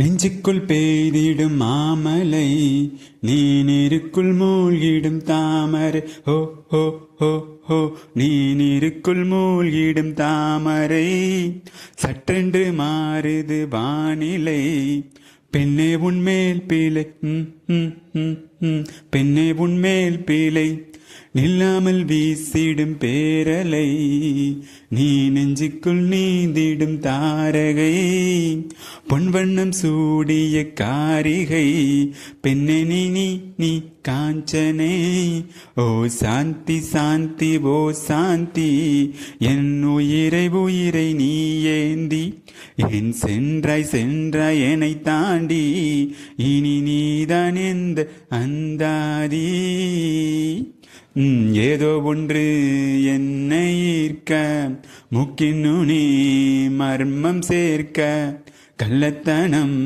நெஞ்சுக்குள் பெய்திடும் மாமலை நீருக்குள் மூழ்கிடும் தாமரை. ஹோ ஹோ ஹோ ஹோ நீருக்குள் மூழ்கிடும் தாமரை. சற்றென்று மாறுது வானிலை பெண்ணே உன்மேல் பீலை பெண்ணே உன்மேல் பீலை நில்லாமல் வீசிடும் பேரலை. நீ நெஞ்சுக்குள் நீந்திடும் தாரகை பொன்வண்ணம் சூடிய காரிகை. பெண்ணே நீ நீ நீ காஞ்சனே ஓ சாந்தி சாந்தி ஓ சாந்தி. என் உயிரை உயிரை நீ ஏந்தி என் சென்றாய் சென்றாய் என்னை தாண்டி இனி நீதான் எந்த அந்தாதி. ஏதோ ஒன்று என்னை ஈர்க்க முக்கின் நுனி மர்மம் சேர்க்க கள்ளத்தனம்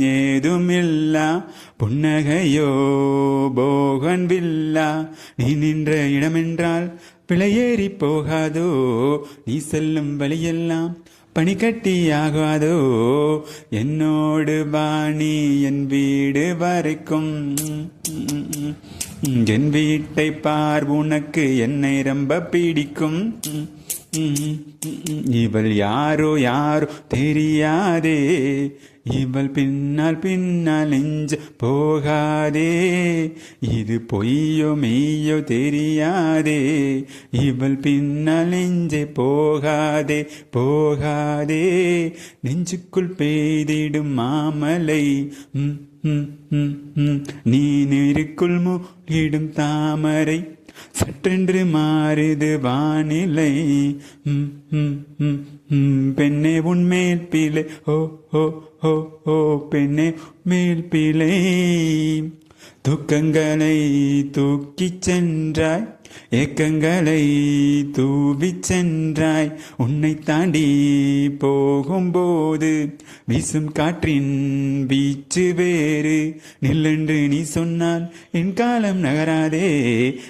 ஏதுமில்லா புன்னகையோ போகன் வில்லா நீ நின்ற இடமென்றால் பிழையேறி போகாதோ நீ செல்லும் வழியெல்லாம் பனிக்கட்டியாகாதோ? என்னோடு வாணி என் வீடு வரைக்கும். என் வீட்டை பார் உனக்கு என்னை ரொம்ப பிடிக்கும். இவள் யாரோ யாரோ தெரியாதே. இவள் பின்னால் பின்னால் நெஞ்ச போகாதே. இது பொய்யோ மெய்யோ தெரியாதே. இவள் பின்னால் நெஞ்சே போகாதே போகாதே. நெஞ்சுக்குள் பெய்திடும் மாமலை நீ நெருக்குள் மூடிடும் தாமரை. சட்டென்று மாறுது வானிலை. பெண்ணே உன்மேல் பிழை ஓ ஓ ஓ ஓ பெண்ணே மேல் பிழை துக்கங்களை தூக்கிச் சென்றாய். ஏக்கங்களை தூவி சென்றாய். உன்னை தாண்டி போகும்போது வீசும் காற்றின் வீச்சு வேறு. நில்லென்று நீ சொன்னால் என் காலம் நகராதே.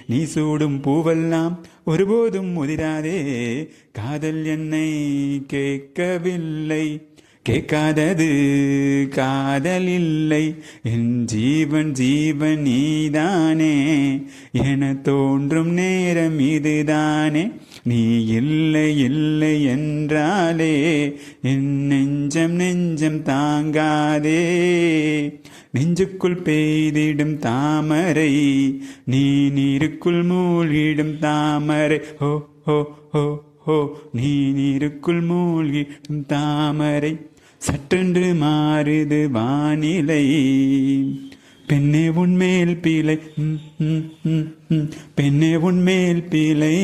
நீ சூடும் பூவெல்லாம் ஒருபோதும் முதிராதே காதல் என்னை கேட்கவில்லை. கேட்காதது காதல் இல்லை. என் ஜீவன் ஜீவன் நீதானே. என தோன்றும் நேரம் இதுதானே. நீ இல்லை இல்லை என்றாலே என் நெஞ்சம் நெஞ்சம் தாங்காதே. நெஞ்சுக்குள் பெய்திடும் தாமரை நீ நீருக்குள் மூழ்கிடும் தாமரை. ஹோ ஹோ ஹோ ஹோ நீ நீருக்குள் மூழ்கிடும் தாமரை. சட்டென்று மாறுது வானிலை. பெண்ணே உன்மேல் பீலை பெண்ணே உன்மேல் பீலை